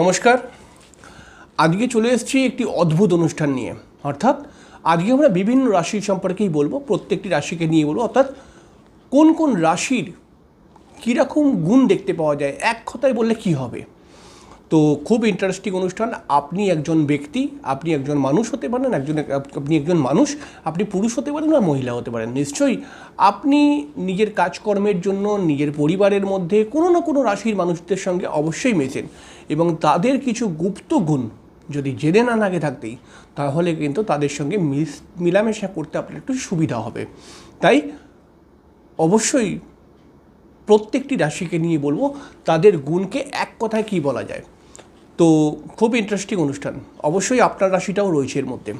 নমস্কার। আজকে চলে এসেছি একটি অদ্ভুত অনুষ্ঠান নিয়ে। অর্থাৎ আজকে আমরা বিভিন্ন রাশি সম্পর্কেই বলব, প্রত্যেকটি রাশিকে নিয়ে বলব। অর্থাৎ কোন কোন রাশির কীরকম গুণ দেখতে পাওয়া যায়, এক কথায় বললে কি হবে? তো খুব ইন্টারেস্টিং অনুষ্ঠান। আপনি একজন ব্যক্তি, আপনি একজন মানুষ হতে পারেন, একজন, আপনি একজন মানুষ, আপনি পুরুষ হতে পারেন বা মহিলা হতে পারেন। নিশ্চয়ই আপনি নিজের কাজকর্মের জন্য, নিজের পরিবারের মধ্যে কোনো না কোনো রাশির মানুষদের সঙ্গে অবশ্যই মেশেন এবং তাদের কিছু গুপ্ত গুণ যদি জেনে না আগে থাকতেই, তাহলে কিন্তু তাদের সঙ্গে মিলামেশা করতে আপনার একটু সুবিধা হবে। তাই অবশ্যই প্রত্যেকটি রাশিকে নিয়ে বলব, তাদের গুণকে এক কথায় কী বলা যায়? তো খুব ইন্টারেস্টিং অনুষ্ঠান। অবশ্যই আপনার রাশিটাও রয়েছে এর মধ্যে।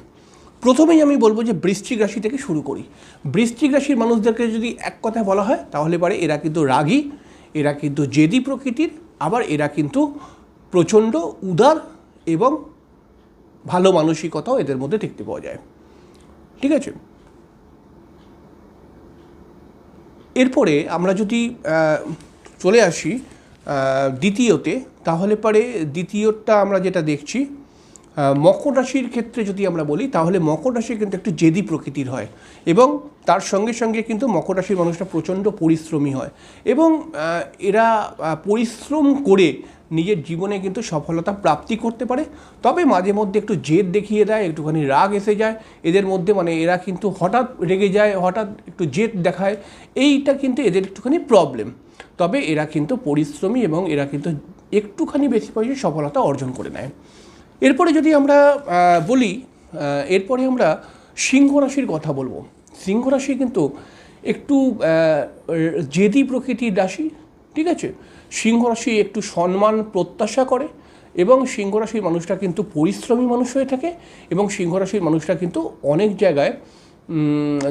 প্রথমেই আমি বলব যে বৃশ্চিক রাশি থেকে শুরু করি। বৃশ্চিক রাশির মানুষদেরকে যদি এক কথায় বলা হয়, তাহলে পারে এরা কিন্তু রাগী, এরা কিন্তু জেদি প্রকৃতির, আবার এরা কিন্তু প্রচণ্ড উদার এবং ভালো মানসিকতাও এদের মধ্যে দেখতে পাওয়া যায়। ঠিক আছে? এরপরে আমরা যদি চলে আসি দ্বিতীয়তে, তাহলে পরে দ্বিতীয়টা আমরা যেটা দেখছি মকর রাশির ক্ষেত্রে যদি আমরা বলি, তাহলে মকর রাশি কিন্তু একটু জেদি প্রকৃতির হয় এবং তার সঙ্গে সঙ্গে কিন্তু মকর রাশির মানুষটা প্রচণ্ড পরিশ্রমী হয় এবং এরা পরিশ্রম করে নিজের জীবনে কিন্তু সফলতা প্রাপ্তি করতে পারে। তবে মাঝে মধ্যে একটু জেদ দেখিয়ে দেয়, একটুখানি রাগ এসে যায়। এদের মধ্যে মানে এরা কিন্তু হঠাৎ রেগে যায়, হঠাৎ একটু জেদ দেখায়। এইটা কিন্তু এদের একটুখানি প্রবলেম তবে এরা কিন্তু পরিশ্রমী এবং এরা কিন্তু একটুখানি বেশি পয়সা সফলতা অর্জন করে নেয়। এরপরে যদি আমরা বলি এরপরে আমরা সিংহ রাশির কথা বলব। সিংহ রাশি কিন্তু একটু জেদি প্রকৃতির রাশি। ঠিক আছে? সিংহ রাশি একটু সম্মান, প্রত্যাশা করে এবং সিংহ রাশির মানুষরা কিন্তু পরিশ্রমী মানুষ হয়ে থাকে এবং সিংহ রাশির মানুষরা কিন্তু অনেক জায়গায়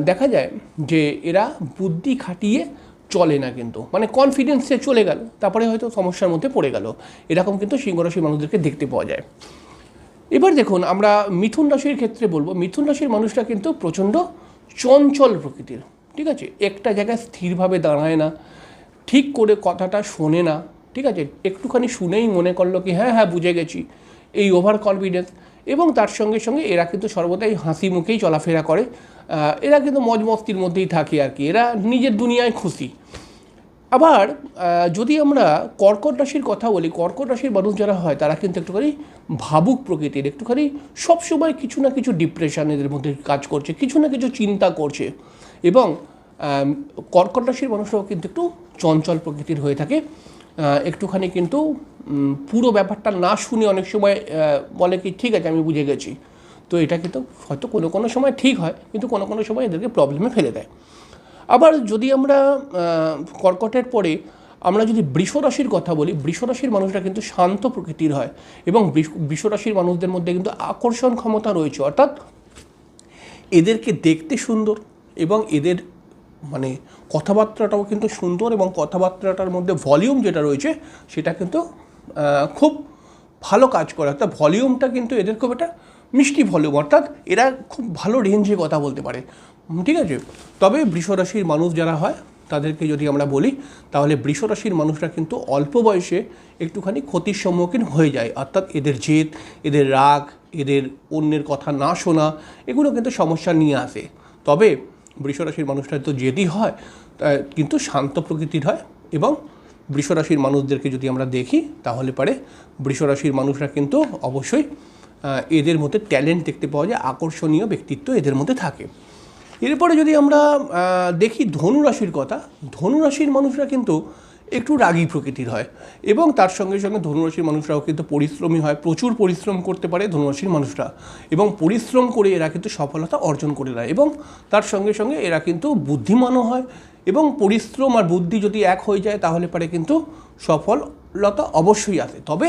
দেখা যায় যে এরা বুদ্ধি খাটিয়ে চলে না কিন্তু। মানে কনফিডেন্সে চলে গেল, তারপরে হয়তো সমস্যার মধ্যে পড়ে গেল। এরকম কিন্তু সিংহ রাশির মানুষদেরকে দেখতে পাওয়া যায়। এবার দেখুন, আমরা মিথুন রাশির ক্ষেত্রে বলব, মিথুন রাশির মানুষরা কিন্তু প্রচণ্ড চঞ্চল প্রকৃতির, ঠিক আছে? একটা জায়গায় স্থিরভাবে দাঁড়ায় না ঠিক করে কথাটা শোনে না, ঠিক আছে? একটুখানি শুনেই মনে করল কি হ্যাঁ হ্যাঁ বুঝে গেছি। এই ওভার কনফিডেন্স এবং তার সঙ্গে সঙ্গে এরা কিন্তু সর্বদাই হাসি মুখেই চলাফেরা করে। এরা কিন্তু মজ মস্তির মধ্যেই থাকে আর কি। এরা নিজের দুনিয়ায় খুশি। আবার যদি আমরা কর্কট রাশির কথা বলি, কর্কট রাশির মানুষ যারা হয়, তারা কিন্তু একটুখানি ভাবুক প্রকৃতির, একটুখানি সবসময় কিছু না কিছু ডিপ্রেশন এদের মধ্যে কাজ করছে, কিছু না কিছু চিন্তা করছে। এবং কর্কট রাশির মানুষরাও কিন্তু একটু চঞ্চল প্রকৃতির হয়ে থাকে। একটুখানি কিন্তু পুরো ব্যাপারটা না শুনে অনেক সময় বলে কি, ঠিক আছে, আমি বুঝে গেছি। তো এটা কিন্তু হয়তো কোনো কোনো সময় ঠিক হয়, কিন্তু কোনো কোনো সময় এদেরকে প্রবলেমে ফেলে দেয়। আবার যদি আমরা কর্কটের পরে আমরা যদি বৃষ রাশির কথা বলি বৃষ রাশির মানুষরা কিন্তু শান্ত প্রকৃতির হয় এবং বৃষ- বৃষ মানুষদের মধ্যে কিন্তু আকর্ষণ ক্ষমতা রয়েছে। অর্থাৎ এদেরকে দেখতে সুন্দর এবং এদের মানে কথাবার্তাটাও কিন্তু সুন্দর এবং কথাবার্তাটার মধ্যে ভলিউম যেটা রয়েছে, সেটা কিন্তু খুব ভালো কাজ করে। অর্থাৎ ভলিউমটা কিন্তু এদের খুব একটা মিষ্টি ভলিউম অর্থাৎ এরা খুব ভালো রেঞ্জে কথা বলতে পারে। ঠিক আছে? তবে বৃষরাশির মানুষ যারা হয়, তাদেরকে যদি আমরা বলি, তাহলে বৃষরাশির মানুষরা কিন্তু অল্প বয়সে একটুখানি ক্ষতির সম্মুখীন হয়ে যায়। অর্থাৎ এদের জেদ, এদের রাগ, এদের অন্যের কথা না শোনা, এগুলো কিন্তু সমস্যা নিয়ে আসে। তবে বৃষরাশির মানুষটা তো জেদি হয় কিন্তু শান্ত প্রকৃতির হয় এবং বৃষরাশির মানুষদেরকে যদি আমরা দেখি, তাহলে পারে বৃষরাশির মানুষরা কিন্তু অবশ্যই এদের মধ্যে ট্যালেন্ট দেখতে পাওয়া যায়, আকর্ষণীয় ব্যক্তিত্ব এদের মধ্যে থাকে। এরপরে যদি আমরা দেখি ধনুরাশির কথা, ধনুরাশির মানুষরা কিন্তু একটু রাগী প্রকৃতির হয়। এবং তার সঙ্গে সঙ্গে ধনুরাশির মানুষরাও কিন্তু পরিশ্রমী হয়, প্রচুর পরিশ্রম করতে পারে ধনুরাশির মানুষরা। এবং পরিশ্রম করে এরা কিন্তু সফলতা অর্জন করে নেয় এবং তার সঙ্গে সঙ্গে এরা কিন্তু বুদ্ধিমানও হয়। এবং পরিশ্রম আর বুদ্ধি যদি এক হয়ে যায়, তাহলে পারে কিন্তু সফলতা অবশ্যই আসে। তবে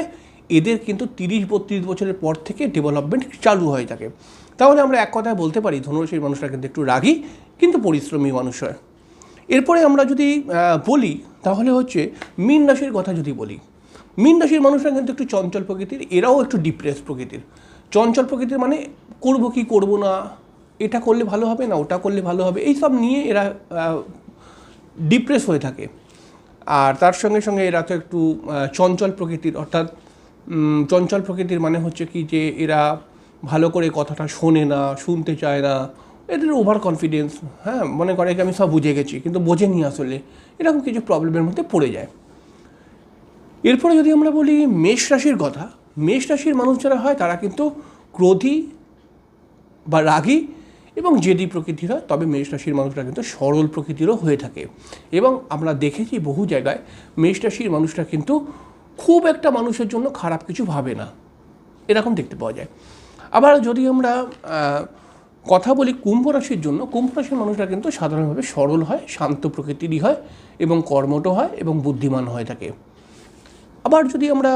এদের কিন্তু তিরিশ বত্রিশ বছরের পর থেকে ডেভেলপমেন্ট চালু হয়ে থাকে। তাহলে আমরা এক কথায় বলতে পারি, ধনুরাশির মানুষরা কিন্তু একটু রাগী, কিন্তু পরিশ্রমী মানুষ হয়। এরপরে আমরা যদি বলি, তাহলে হচ্ছে মীন রাশির কথা যদি বলি, মীন রাশির মানুষরা কিন্তু একটু চঞ্চল প্রকৃতির, এরাও একটু ডিপ্রেস প্রকৃতির। চঞ্চল প্রকৃতির মানে করব কি করব না, এটা করলে ভালো হবে না, ওটা করলে ভালো হবে এই সব নিয়ে এরা ডিপ্রেস হয়ে থাকে। আর তার সঙ্গে সঙ্গে এরা তো একটু চঞ্চল প্রকৃতির, অর্থাৎ চঞ্চল প্রকৃতির মানে হচ্ছে কি যে এরা ভালো করে কথাটা শোনে না, শুনতে চায় না এদের ওভার কনফিডেন্স হ্যাঁ মনে করে কি আমি সব বুঝে গেছি, কিন্তু বোঝেনি আসলে। এরকম কিছু প্রবলেমের মধ্যে পড়ে যায়। এরপরে যদি আমরা বলি মেষ রাশির কথা, মেষ রাশির মানুষ যারা হয়, তারা কিন্তু ক্রোধী বা রাগী এবং জেদি প্রকৃতির হয়, তবে মেষ রাশির মানুষরা কিন্তু সরল প্রকৃতিরও হয়ে থাকে। এবং আমরা দেখেছি বহু জায়গায় মেষ রাশির মানুষরা কিন্তু খুব একটা মানুষের জন্য খারাপ কিছু ভাবে না। এরকম দেখতে পাওয়া যায়। আবার যদি আমরা কথা বলি কুম্ভ রাশির জন্য, কুম্ভ রাশির মানুষরা কিন্তু সাধারণভাবে সরল হয়, শান্ত প্রকৃতিরই হয় এবং কর্মঠ হয় এবং বুদ্ধিমান হয়ে থাকে। আবার যদি আমরা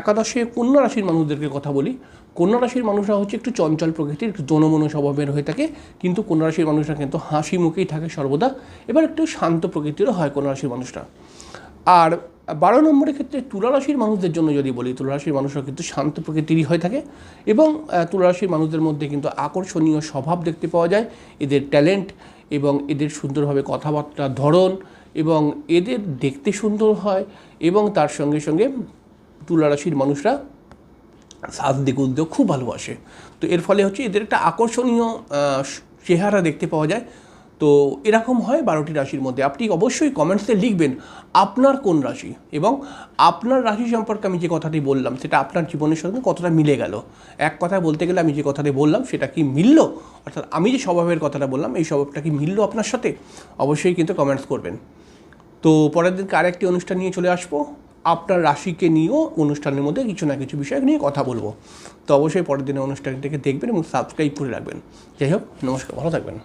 একাদশে কন্যা রাশির মানুষদেরকে কথা বলি, কন্যা রাশির মানুষরা হচ্ছে একটু চঞ্চল প্রকৃতির, একটু জনমন স্বভাবের হয়ে থাকে, কিন্তু কন্যা রাশির মানুষরা কিন্তু হাসি মুখেই থাকে সর্বদা। এবার একটু শান্ত প্রকৃতিরও হয় কন্যা রাশির মানুষরা। আর বারো নম্বরের ক্ষেত্রে তুলা রাশির মানুষদের জন্য যদি বলি তুলা রাশির মানুষরা কিন্তু শান্ত প্রকৃতিরই হয়ে থাকে এবং আহ, তুলা রাশির মানুষদের মধ্যে কিন্তু আকর্ষণীয় স্বভাব দেখতে পাওয়া যায়। এদের ট্যালেন্ট এবং এদের সুন্দরভাবে কথাবার্তা ধরন এবং এদের দেখতে সুন্দর হয় এবং তার সঙ্গে সঙ্গে তুলারাশির মানুষরা সাজ দিগুলতেও খুব ভালোবাসে। তো এর ফলে হচ্ছে এদের একটা আকর্ষণীয় চেহারা দেখতে পাওয়া যায়। তো এরকম হয় বারোটি রাশির মধ্যে। আপনি অবশ্যই কমেন্টসে লিখবেন আপনার কোন রাশি এবং আপনার রাশি সম্পর্কে আমি যে কথাটি বললাম, সেটা আপনার জীবনের সঙ্গে কতটা মিলে গেল। এক কথায় বলতে গেলে আমি যে কথাটি বললাম, সেটা কি মিলল? অর্থাৎ আমি যে স্বভাবের কথাটা বললাম, এই স্বভাবটা কি মিলল আপনার সাথে? অবশ্যই কিন্তু কমেন্টস করবেন। তো পরের দিনকে আরেকটি অনুষ্ঠান নিয়ে চলে আসব। আপনার রাশিকে নিয়েও অনুষ্ঠানের মধ্যে কিছু না কিছু বিষয় নিয়ে কথা বলব। তো অবশ্যই পরের দিনের অনুষ্ঠানটিকে দেখবেন এবং সাবস্ক্রাইব করে রাখবেন। যাই হোক, নমস্কার, ভালো থাকবেন।